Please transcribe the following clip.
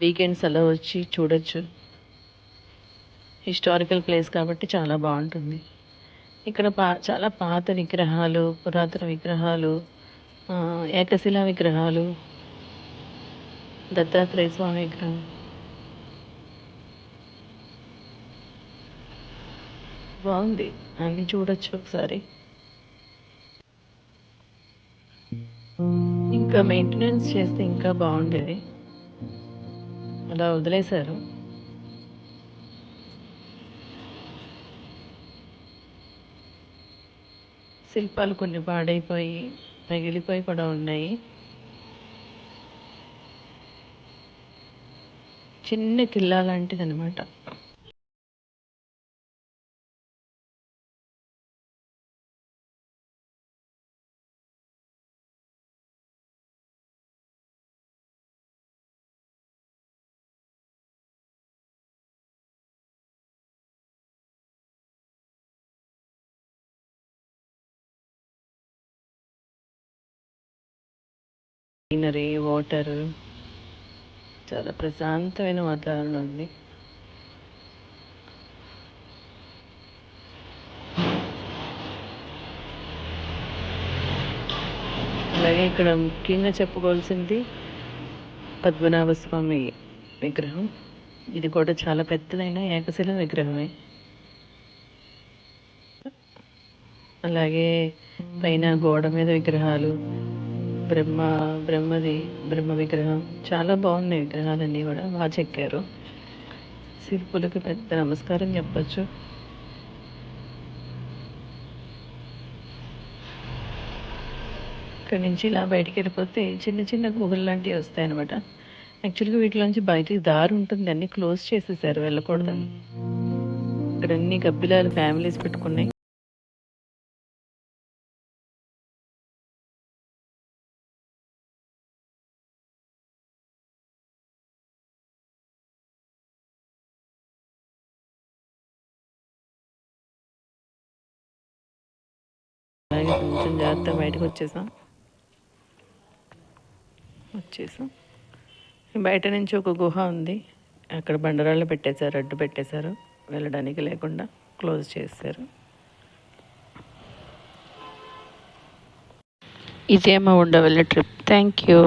Weekends అలా వచ్చి చూడొచ్చు. హిస్టారికల్ ప్లేస్ కాబట్టి చాలా బాగుంటుంది. ఇక్కడ పా చాలా పాత విగ్రహాలు పురాతన విగ్రహాలు ఏకశిలా విగ్రహాలు దత్తాత్రేయ స్వామి విగ్రహం. బాగుంది. అన్ని చూడొచ్చు ఒకసారి. ఇంకా మెయింటెనెన్స్ చేస్తే ఇంకా బాగుండేది. అలా వదిలేశారు. శిల్పాలు కొన్ని పాడైపోయి పగిలిపోయి కూడా ఉన్నాయి. చిన్న కిల్లా లాంటిది అనమాట గ్రీనరీ వాటర్. చాలా ప్రశాంతమైన వాతావరణం ఉంది అలాగే ఇక్కడ ముఖ్యంగా చెప్పుకోవాల్సింది పద్మనాభ స్వామి విగ్రహం. ఇది కూడా చాలా పెద్దదైన ఏకశిల విగ్రహమే. అలాగే పైన గోడ మీద విగ్రహాలు. బ్రహ్మ బ్రహ్మది బ్రహ్మ విగ్రహం. చాలా బాగున్నాయి విగ్రహాలన్నీ కూడా. బాగా చెక్కారు. శిల్పులకు పెద్ద నమస్కారం చెప్పచ్చు. ఇక్కడ నుంచి ఇలా బయటికి వెళ్ళిపోతే చిన్న చిన్న గుహలు లాంటివి వస్తాయి అనమాట యాక్చువల్గా వీటిలోంచి బయటికి దారి ఉంటుంది. అన్ని క్లోజ్ చేసేసారు. వెళ్ళకూడదని. ఇక్కడ అన్ని గబ్బిలాలు ఫ్యామిలీస్ పెట్టుకున్నాయి. అలాగే కొంచెం జాగ్రత్త బయటకు వచ్చేసాం. వచ్చేసాం. బయట నుంచి ఒక గుహ ఉంది. అక్కడ బండరాళ్ళు పెట్టేశారు అడ్డు పెట్టేశారు. వెళ్ళడానికి లేకుండా క్లోజ్ చేశారు. ఇదే మా ఉండవల్లి ట్రిప్. Thank you.